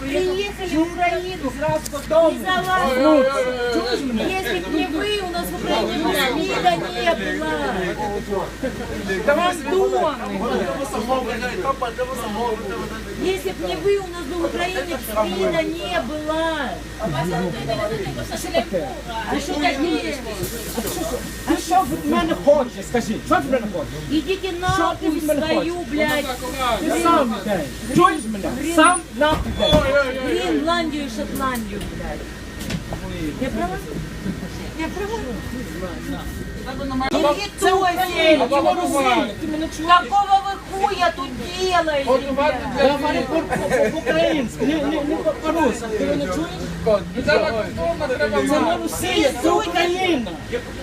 Приехали в Украину из-за вас. Ну? Если бы не вы, у нас в Украине СМИда не было. Гондоны. Если бы не вы, у нас бы в Украине СМИда не было. А что такие? Ти що від мене хочеш? Скажи, що від мене хочеш? Идите Что ты нахуй в меня свою, блядь, Ти сам іде. Чуєш мене? Сам нахуй іде. Гренландию и Шотландию, блядь. Я права? Я права? Це Україна, ти не Росія. Ти мене чуєш? Какого вы хуя тут делаете, блядь? Я говорю по- по- по-українськи, не, не, не по- по-русски. Ти мене чуєш? Це не Росія, це Україна.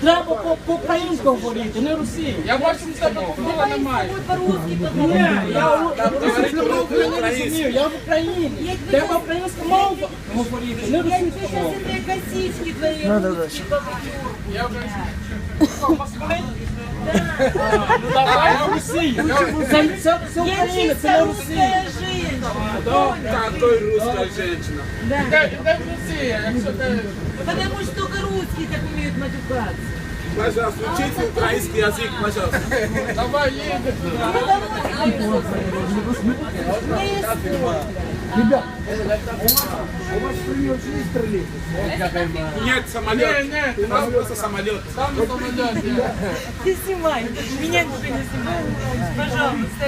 Треба по- по-українськи говорити, не Росія. Я бачу, що тебе купила немає. Вы по-русски Ні, поговорите. я українську не розумію, я в Україні. Треба українську мову говорити, не Я російську тебе сейчас мову. этой косички твоей ручки побью. Ну давай в Росію. Це, це, це Я Україна, це чисто не русская Росія. женщина. Какой русская женщина? Да. Де, де Росія, якщо ти... Потому что только русские так умеют матюкаться. Пожалуйста, учите украинский язык, пожалуйста. Давай, едем. У меня есть свой. Ребят, Нет, самолет. Не, не. У нас просто самолет. Там на самоліті. Ты снимай. Меня никто не снимает. Пожалуйста.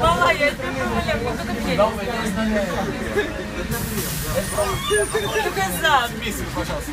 Мала, я тебя умоляю, вот только мне. Только за. Миссию, пожалуйста.